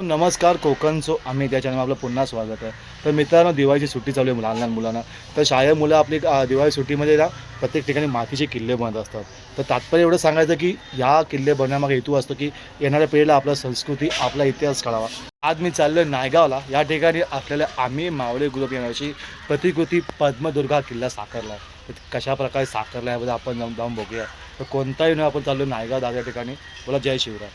नमस्कार कोकणचो आम्ही त्या चॅनल आपलं पुन्हा स्वागत आहे. तर मित्रांनो दिवाळीची सुट्टी चालू आहे लहान लहान मुलांना. तर शाळेत मुलं आपली दिवाळी सुट्टीमध्ये ना प्रत्येक ठिकाणी मातीचे किल्ले बनत असतात. तर तात्पर्य एवढं सांगायचं की ह्या किल्ले बनण्यामागे हेतू असतो की येणाऱ्या पिढीला आपला संस्कृती आपला इतिहास कळावा. आज मी चाललो नायगावला. या ठिकाणी आपल्याला आम्ही मावळे ग्रुप येण्याची प्रतिकृती पद्मदुर्गा किल्ला साकारला आहे. तर कशा प्रकारे साकारला आहे याबद्दल आपण जाऊन जाऊन बघूया. तर कोणताही न आपण चाललो नायगाव दादा ठिकाणी. बोला जय शिवराय.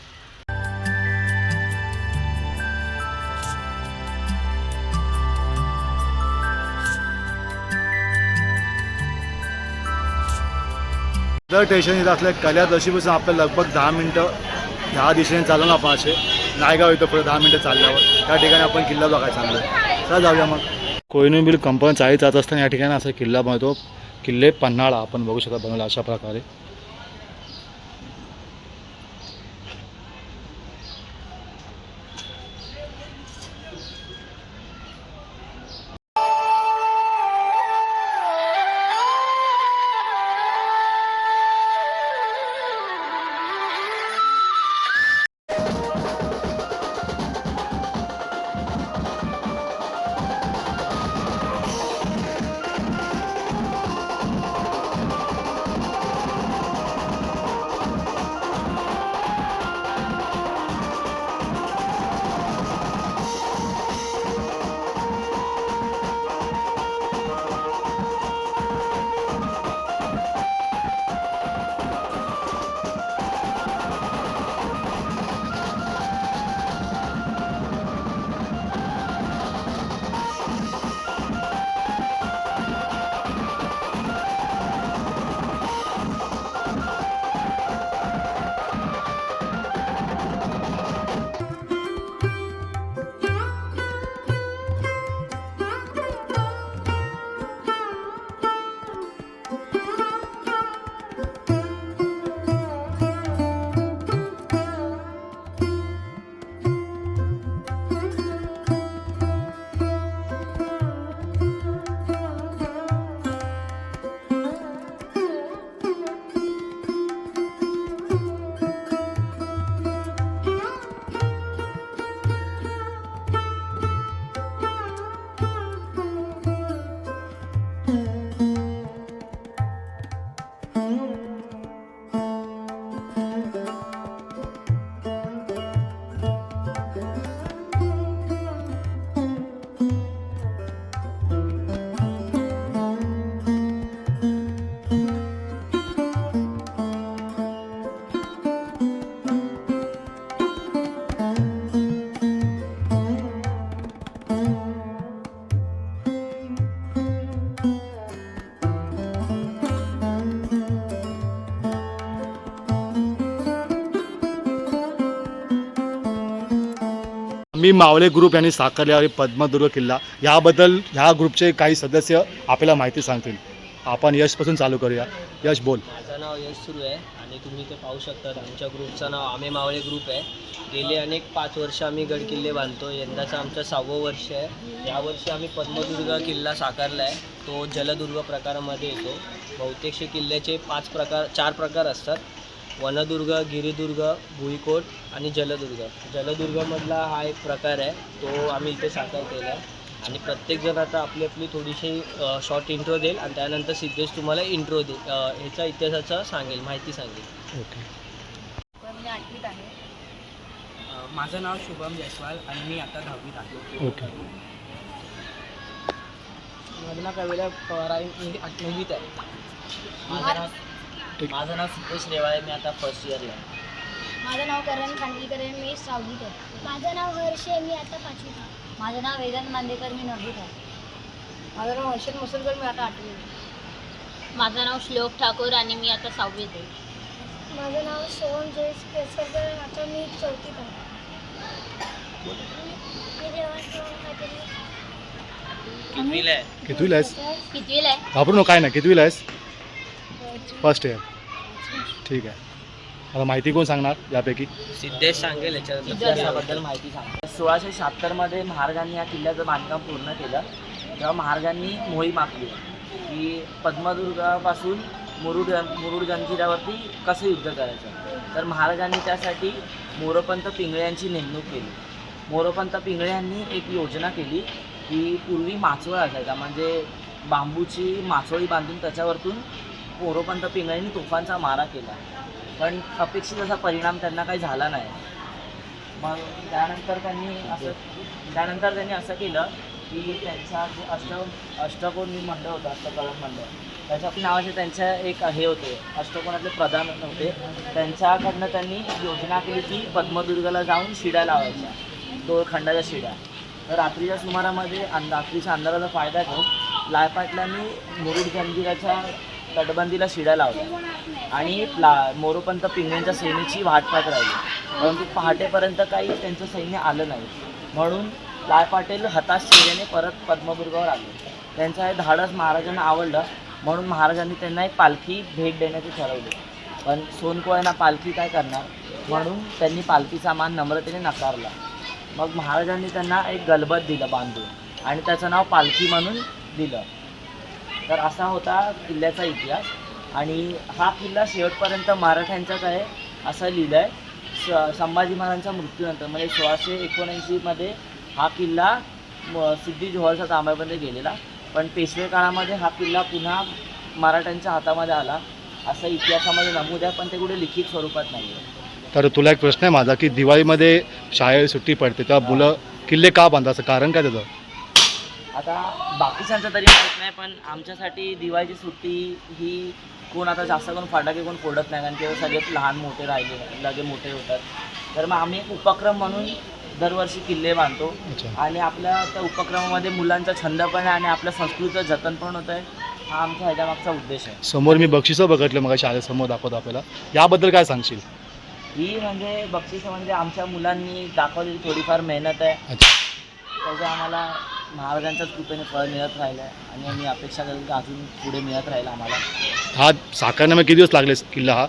तर टेन्शन येत असलं कल्या दशीपासून आपलं लगभग दहा मिनटं ह्या दिशेने चालू ना आपण असे नायगाव येतो पुढे दहा मिनटं चालल्यावर त्या ठिकाणी आपण किल्ला बघायला चाललो चला जाऊया मग. कोयनुबिल कंपनी चाळीत जात असताना या ठिकाणी असा किल्ला बनवतो किल्ले पन्हाळा आपण बघू शकता बनवला अशा प्रकारे. मी मावळे ग्रुप यांनी साकारले आहे पद्मदुर्ग किल्ला. याबद्दल ह्या ग्रुपचे काही सदस्य आपल्याला माहिती सांगतील. आपण यशपासून चालू करूया. यश बोल. माझं नाव यश सुरू आहे आणि तुम्ही ते पाहू शकतात आमच्या ग्रुपचं नाव आमे मावळे ग्रुप आहे. गेले अनेक पाच वर्ष आम्ही गडकिल्ले बांधतो. यंदाचं आमचं सहावं वर्ष आहे. यावर्षी आम्ही पद्मदुर्ग किल्ला साकारला आहे. तो जलदुर्ग प्रकारामध्ये येतो. बहुतेकशे किल्ल्याचे पाच प्रकार चार प्रकार असतात. वनदुर्ग गिरिदुर्ग भुईकोट आणि जलदुर्ग. जलदुर्गमधला हा एक प्रकार आहे. तो आम्ही इथे साकार केला आहे. आणि प्रत्येकजण आता आपली आपली थोडीशी शॉर्ट इंट्रो देईल आणि त्यानंतर सिद्धेश तुम्हाला इंट्रो दे ह्याचा इतिहासाचा सांगेल माहिती सांगेल. ओके. मी आठवीत आहे. अ, माझं नाव शुभम जयस्वाल आणि मी आता दहावीत आहे. ओके. नाव कविला पवार आहे मी नववीत आहे. माझं नाव सिद्धेश रेवाळे मी आता फर्स्ट इयरला आहे. माझं नाव करण खांडीकर आहे मी सहावीत आहे. माझं नाव हर्ष आहे मी आता पाचवीत आहे. माझं नाव वेदांत मांदेकर मी नववीत आहे. माझं नाव हर्षद मुसलकर मी आता आठवीत आहे. माझं नाव श्लोक ठाकूर आणि मी आता सहावीत आहे. माझं नाव सोहन जयेश केसरकर आता मी चौथीत आहे. कितवीला आहे? कितवीला आहेस? कितवीला आहे? घाबरू नको काय नाही. कितवीला आहेस? First year. ठीक आहे. आता माहिती कोण सांगणार यापैकी? सिद्धेश सांगेल याच्या इतिहासाबद्दल माहिती सांग सोळाशे शहात्तरमध्ये महाराजांनी या किल्ल्याचं बांधकाम पूर्ण केलं. तेव्हा महाराजांनी मोहीम आखली. की पद्मदुर्गापासून मुरुड मुरुड जंजिरावरती कसं युद्ध करायचं? तर महाराजांनी त्यासाठी मोरपंत पिंगळे यांची नेमणूक केली. मोरोपंत पिंगळे यांनी एक योजना केली की पूर्वी माचोळा असायचा. म्हणजे बांबूची माचोळी बांधून त्याच्यावरतून पोरोपंत पिंगळीने तुफानचा मारा केला. पण अपेक्षित असा परिणाम त्यांना काही झाला नाही. मग त्यानंतर त्यांनी असं त्यानंतर त्यांनी असं केलं की त्यांचा जे अष्ट अष्टकोणी मंडळ होतं अष्टकरण मंडळ त्याच्या नावाचे त्यांच्या एक हे होते अष्टकोणातले प्रधान होते. त्यांच्याकडनं त्यांनी योजना केली की पद्मदुर्गला जाऊन शिड्या लावायच्या दोन खंडाच्या शिड्या. तर रात्रीच्या सुमारामध्ये अं रात्रीच्या अंधाराचा फायदा घेऊन लायपाटलांनी मुरुड जंजिराच्या तटबंदीला शिड्या लावल्या. आणि प्ला मोरोपंत पिंगांच्या सैन्याची वाट पाहत राहिली. परंतु पहाटेपर्यंत काही त्यांचं सैन्य आलं नाही. म्हणून लाय पाटील हताश सैन्याने परत पद्मदुर्गावर आले. त्यांचं हे धाडस महाराजांना आवडलं. म्हणून महाराजांनी त्यांना एक पालखी भेट देण्याचे ठरवले. पण सोनकोळ्यांना पालखी काय करणार? म्हणून त्यांनी पालखीचा मान नम्रतेने नकारला. मग महाराजांनी त्यांना एक गलबत दिलं बांधून. आणि त्याचं नाव पालखी म्हणून दिलं. तर असा होता किल्ल्याचा इतिहास. आणि हा किल्ला शेवटपर्यंत मराठ्यांचाच आहे असं लिहिलं आहे स संभाजी महाराजांच्या मृत्यूनंतर म्हणजे सोळाशे एकोणऐंशीमध्ये हा किल्ला सिद्धी जोहरच्या तांब्यामध्ये गेलेला. पण पेशवे काळामध्ये हा किल्ला पुन्हा मराठ्यांच्या हातामध्ये आला. असं इतिहासामध्ये नमूद आहे पण ते कुठे लिखित स्वरूपात नाही आहे तर तुला एक प्रश्न आहे माझा की दिवाळीमध्ये शाळेत सुट्टी पडते तेव्हा मुलं किल्ले का असं कारण काय त्याचं? आता बाकीच्यांचं तरी माहीत नाही पण आमच्यासाठी दिवाळीची सुट्टी ही कोण आता जास्त करून फटाके कोण फोडत नाही कारण की सगळेच लहान मोठे राहिले लगे मोठे होतात. तर मग आम्ही एक उपक्रम म्हणून दरवर्षी किल्ले बांधतो. आणि आपल्या त्या उपक्रमामध्ये मुलांचा छंद पण आहे आणि आपल्या संस्कृतीचं जतन पण होत आहे हा आमचा ह्याच्यामागचा उद्देश आहे. समोर मी बक्षिसं बघितलं मग शाळेसमोर दाखवत आपल्याला. याबद्दल काय सांगशील? ही म्हणजे बक्षिसं म्हणजे आमच्या मुलांनी दाखवलेली थोडीफार मेहनत आहे. त्याचं आम्हाला महाराजांच्याच कृपेने फळ मिळत राहिलं आहे आणि आम्ही अपेक्षा करू की अजून पुढे मिळत राहील आम्हाला. हा साकारण्यामध्ये किती दिवस लागले किल्ला हा?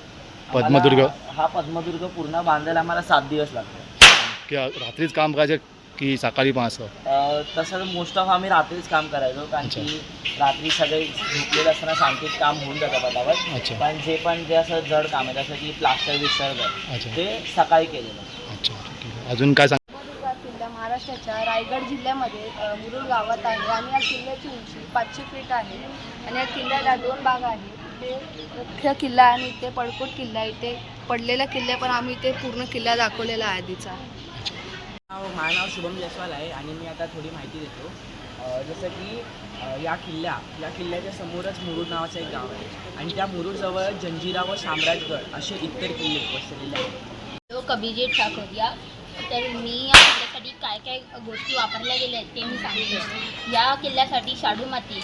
पद्मदुर्ग? आम्हाला हा पद्मदुर्ग पूर्ण बांधायला आम्हाला सात दिवस लागले. की रात्रीच काम करायचं की सकाळी पण असं? अं, तसं मोस्ट ऑफ आम्ही रात्रीच काम करायचो कारण. की रात्री सगळे झोपलेले असताना शांतीत काम होऊन जातं पटापट. अच्छा. पण जे पण जे असं जड काम आहे जसं की प्लास्टर विस्टर अच्छा. ते सकाळी केलेलं. अच्छा ठीक आहे. अजून काय सांग महाराष्ट्राच्या रायगड जिल्ह्यामध्ये मुरुड गावात आहे आणि या किल्ल्याची उंची पाचशे फीट आहे आणि या किल्ल्याला दोन भाग आहेत. इथे मुख्य किल्ला आणि इथे पडकोट किल्ला. आहे. इथे पडलेला किल्ला पण आम्ही इथे पूर्ण किल्ला दाखवलेला आहे आधीचा. नाव माझं नाव शुभम जयस्वाल आहे आणि मी आता थोडी माहिती देतो. जसं की या किल्ल्या या किल्ल्याच्या समोरच मुरुड नावाचं एक गाव आहे. आणि त्या मुरुडजवळ जंजिरा व साम्राजगड असे इतर किल्ले वसलेले आहेत. तो कबिजे ठाकूर तर मी या किल्ल्यासाठी काय काय गोष्टी वापरल्या गेल्या आहेत ते मी सांगितले या किल्ल्यासाठी शाडू माती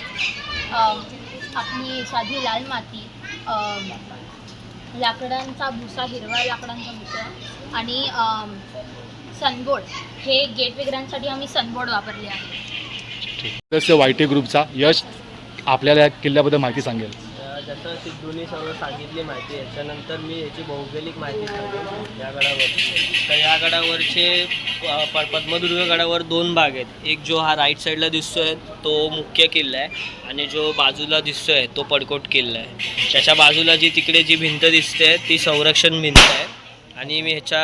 आपली साधी लाल माती लाकडांचा भुसा हिरवा लाकडांचा भुसा आणि सनबोर्ड. हे गेट वगैरेंसाठी आम्ही सनबोर्ड वापरले आहे. तसं ग्रुपचा यश आपल्याला या किल्ल्याबद्दल माहिती सांगेल. तर सिद्धूने सर्व सांगितली माहिती याच्यानंतर मी याची भौगोलिक माहिती सांगेन या गडावरची तर या गडावरचे प पद्मदुर्ग गडावर दोन भाग आहेत. एक जो हा राईट साईडला दिसतोय तो मुख्य किल्ला आहे आणि जो बाजूला दिसतोय तो पडकोट किल्ला आहे. त्याच्या बाजूला जी तिकडे जी भिंत दिसते ती संरक्षण भिंत आहे. आणि मी ह्याच्या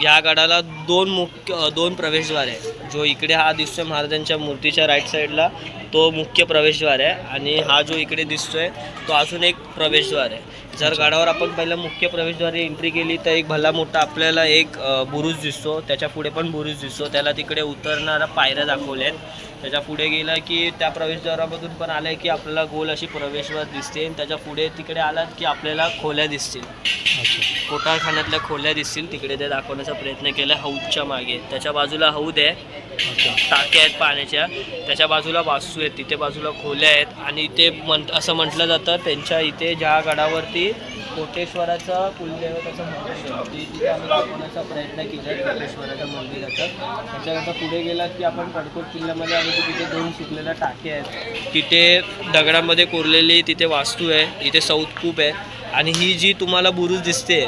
ह्या गडाला दोन मुख्य दोन प्रवेशद्वार आहे. जो इकडे हा दिसतोय महाराजांच्या मूर्तीच्या राईट साईडला तो मुख्य प्रवेशद्वार आहे. आणि हा जो इकडे दिसतोय तो अजून एक प्रवेशद्वार आहे. जर गडावर आपण पहिलं मुख्य प्रवेशद्वारे एंट्री केली तर एक भला मोठा आपल्याला एक बुरुज दिसतो. त्याच्या पुढे पण बुरुज दिसतो. त्याला तिकडे उतरणाऱ्या पायऱ्या दाखवल्या आहेत त्याच्या पुढे गेला की त्या प्रवेशद्वारामधून पण आलं की आपल्याला गोल अशी प्रवेशद्वार दिसते. आणि त्याच्या पुढे तिकडे आलात की आपल्याला खोल्या दिसतील. अच्छा. कोटाळखान्यातल्या खोल्या दिसतील. तिकडे ते दाखवण्याचा प्रयत्न केला हौदच्या मागे. त्याच्या बाजूला हौद आहे. टाक्या आहेत पाण्याच्या. त्याच्या बाजूला वास्तू आहेत. तिथे बाजूला खोल्या आहेत. आणि इथे म्हण असं म्हटलं जातं त्यांच्या इथे ज्या गडावरती कोटेश्वराचं कुलदेवताचं मंदिर आहे. ते तिथे आम्ही दाखवण्याचा प्रयत्न केला कोटेश्वराच्या मंदिराचं. त्याच्यानंतर पुढे गेलात की आपण कडकोट किल्ल्यामध्ये आलो की तिथे दोन सुकलेल्या टाके आहेत. तिथे दगडामध्ये कोरलेली तिथे वास्तू आहे इथे सौतकूप आहे. आणि ही जी तुम्हाला बुरुज दिसते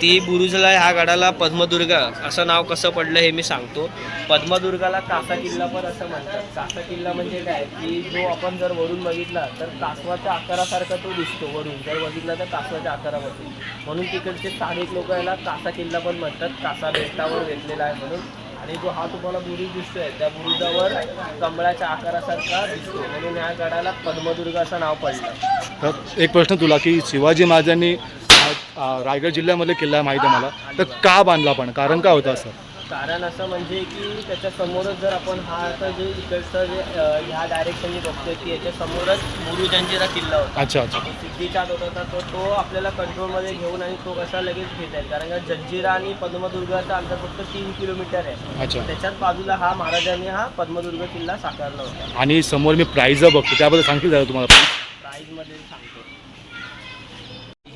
ती बुरुजला ह्या गडाला पद्मदुर्ग असं नाव कसं पडलं हे मी सांगतो. पद्मदुर्गाला कासा किल्ला पण असं म्हणतात. कासा किल्ला म्हणजे काय? की जो आपण जर वरून बघितला तर कासवाच्या आकारासारखा तो दिसतो वरून. जर बघितला तर कासवाच्या आकारापासून म्हणून तिकडचे स्थानिक लोक याला कासा किल्ला पण म्हणतात. कासा बेटावर घेतलेला आहे म्हणून. आणि जो हा तुम्हाला बुरुज दिसतोय त्या बुरुजावर कमळाच्या आकारासारखा दिसतो. म्हणून या गडाला पद्मदुर्ग असं नाव पडलं. तर एक प्रश्न तुला की शिवाजी महाराजांनी रायगड जिल्ह्यामध्ये किल्ला आहे माहिती आहे मला. तर का बांधला पण? कारण काय होतं असं? कारण असं म्हणजे की त्याच्या समोरच जर आपण हा आता जे इकडचं जे ह्या डायरेक्शनने बघतोय की याच्या समोरच मुरू जंजिरा किल्ला होता. अच्छा अच्छा. तो सिद्धीचाच होता तर तो तो आपल्याला कंट्रोलमध्ये घेऊन आणि तो कसा लगेच घेता येईल कारण का जंजिरा आणि पद्मदुर्गाचा अंतर फक्त तीन किलोमीटर आहे. अच्छा. त्याच्याच बाजूला हा महाराजांनी हा पद्मदुर्ग किल्ला साकारला होता. आणि समोर मी प्राईज बघतो. त्याबद्दल सांगतील जरा तुम्हाला? प्राईजमध्ये सांगतो.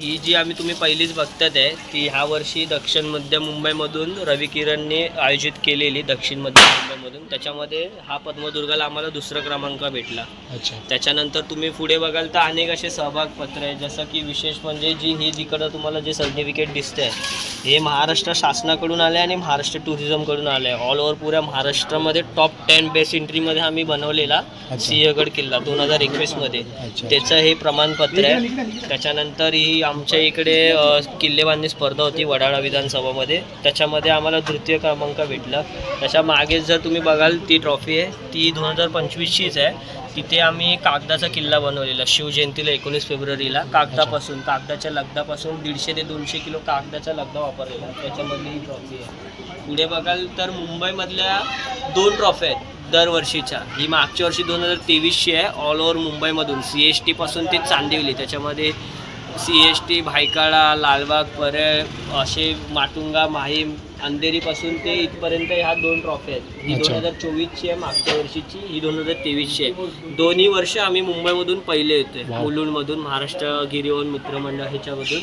ही जी आम्ही तुम्ही पहिलीच बघतात आहे ती ह्या वर्षी दक्षिण मध्य मुंबईमधून रवी किरणने आयोजित केलेली दक्षिण मध्य मुंबईमधून. त्याच्यामध्ये हा पद्मदुर्गाला आम्हाला दुसरा क्रमांक भेटला. अच्छा. त्याच्यानंतर तुम्ही पुढे बघाल तर अनेक असे सहभागपत्र आहे जसं की विशेष म्हणजे जी ही जिकडं तुम्हाला जे सर्टिफिकेट दिसते हे महाराष्ट्र शासनाकडून आले आणि महाराष्ट्र टुरिझमकडून आले आहे ऑल ओव्हर पुऱ्या महाराष्ट्रामध्ये टॉप टेन बेस्ट एंट्रीमध्ये आम्ही बनवलेला सिंहगड किल्ला दोन हजार एकवीसमध्ये. त्याचं हे प्रमाणपत्र आहे. त्याच्यानंतर ही आमच्या इकडे किल्ले बांधणी स्पर्धा होती वडाळा विधानसभामध्ये. त्याच्यामध्ये आम्हाला तृतीय क्रमांक भेटला. त्याच्यामागे जर तुम्ही बघाल ती ट्रॉफी आहे. ती दोन हजार पंचवीसचीच आहे. तिथे आम्ही कागदाचा किल्ला बनवलेला शिवजयंतीला एकोणीस फेब्रुवारीला. कागदापासून कागदाच्या लगदापासून दीडशे ते दोनशे किलो कागदाचा लगदा वापरलेला त्याच्यामधली ही ट्रॉफी आहे. पुढे बघाल तर मुंबईमधल्या दोन ट्रॉफी आहेत दरवर्षीच्या. ही मागच्या वर्षी दोन हजार तेवीसची आहे. ऑल ओव्हर मुंबईमधून. सी एस टीपासून ते चांदिवली. त्याच्यामध्ये C S T Byculla Lalbaug Parel असे माटुंगा माहीम अंधेरीपासून ते इथपर्यंत ह्या दोन ट्रॉफी आहेत. ही दोन. हजार चोवीसची आहे मागच्या वर्षीची ही दोन हजार तेवीसची आहे. दोन्ही वर्ष आम्ही मुंबईमधून पहिले येतोय. मुलुंडमधून महाराष्ट्र गिरीवन मित्रमंडळ ह्याच्यामधून.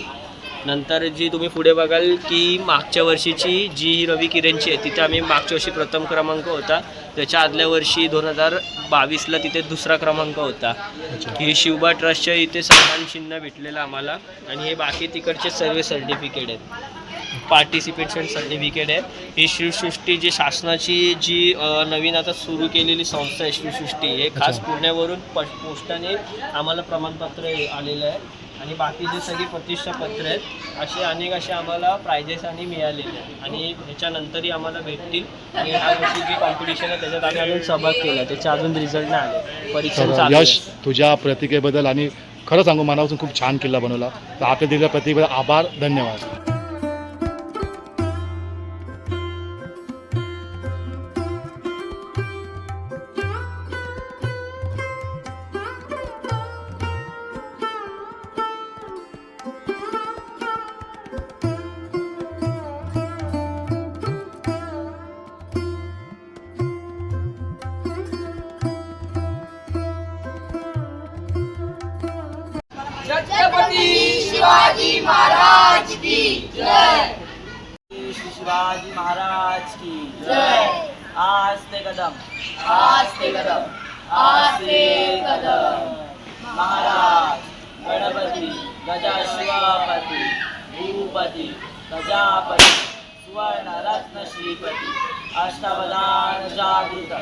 नंतर जी तुम्ही पुढे बघाल की मागच्या वर्षीची जी ही रवी किरणची आहे तिथे आम्ही मागच्या वर्षी प्रथम क्रमांक होता. त्याच्या आदल्या वर्षी दोन हजार बावीसला तिथे दुसरा क्रमांक होता. ही शिवबा ट्रस्टच्या इथे सन्मान चिन्ह भेटलेलं आम्हाला. आणि हे बाकी तिकडचे सर्व सर्टिफिकेट आहेत. पार्टिसिपेशन सर्टिफिकेट आहे. ही शिवसृष्टी जी शासनाची जी नवीन आता सुरू केलेली संस्था आहे शिवसृष्टी हे खास. पुण्यावरून प पोस्टाने आम्हाला प्रमाणपत्र आलेलं आहे. आणि बाकीची सगळी प्रतिष्ठापत्र आहेत असे अनेक असे आम्हाला प्राइजेस आणि मिळालेले आहेत. आणि ह्याच्यानंतरही आम्हाला भेटतील. आणि ह्या वर्षी जी कॉम्पिटिशन आहे त्याच्यात आम्ही अजून सहभाग केला त्याचे अजून रिझल्ट नाही आले. परीक्षा चालू यश आहे. तुझ्या प्रतिकेबद्दल आणि खरं सांगू मनापासून खूप छान किल्ला बनवला. तर आपल्या दिलेल्या प्रतिकेबद्दल आभार धन्यवाद. श्री शिवाजी महाराज की जय। आज ते कदम। आज ते कदम। आज ते कदम। महाराज गणपती गजाशिवापती भूपती प्रजापती सुवर्ण रत्न श्रीपती अष्टप्रधान जागृत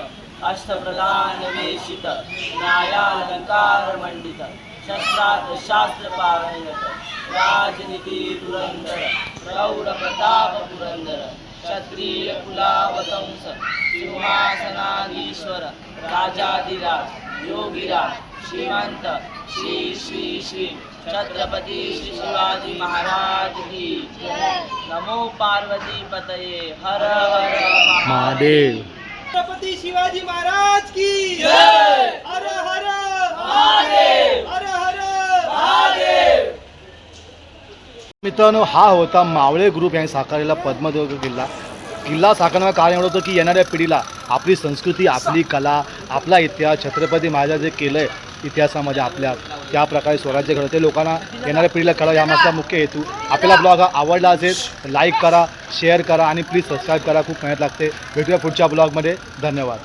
अष्टप्रधान वेशित न्यायालंकार मंडित शस्त्रात शास्त्र पारंगत राजनीती धुरंधर प्रौढ प्रताप पुरंदर क्षत्रिय कुलावतंस सिंहासनाधीश्वर राजाधिराज योगीराज श्रीमंत श्री श्री श्री छत्रपती श्री शिवाजी महाराज की नमो पार्वती पतये हर हर महादेव। छत्रपती शिवाजी महाराज की जय। हर हर महादेव हर हर महादेव मित्रांनो हा होता मावळे ग्रुप यांनी साकारलेला पद्मदुर्ग किल्ला. किल्ला साकारण्याचं कारण एवढं होतं की येणाऱ्या पिढीला आपली संस्कृती आपली कला आपला इतिहास छत्रपती महाराजांचे जे केलं आहे इतिहासामध्ये आपल्या त्या प्रकारे स्वराज्य घडवते. लोकांना येणाऱ्या पिढीला कळा यामागचा मुख्य हेतू. आपला ब्लॉग हा आवडला असेल लाईक करा शेअर करा आणि प्लीज सबस्क्राईब करा. खूप मेहनत लागते. भेटूया पुढच्या ब्लॉगमध्ये धन्यवाद.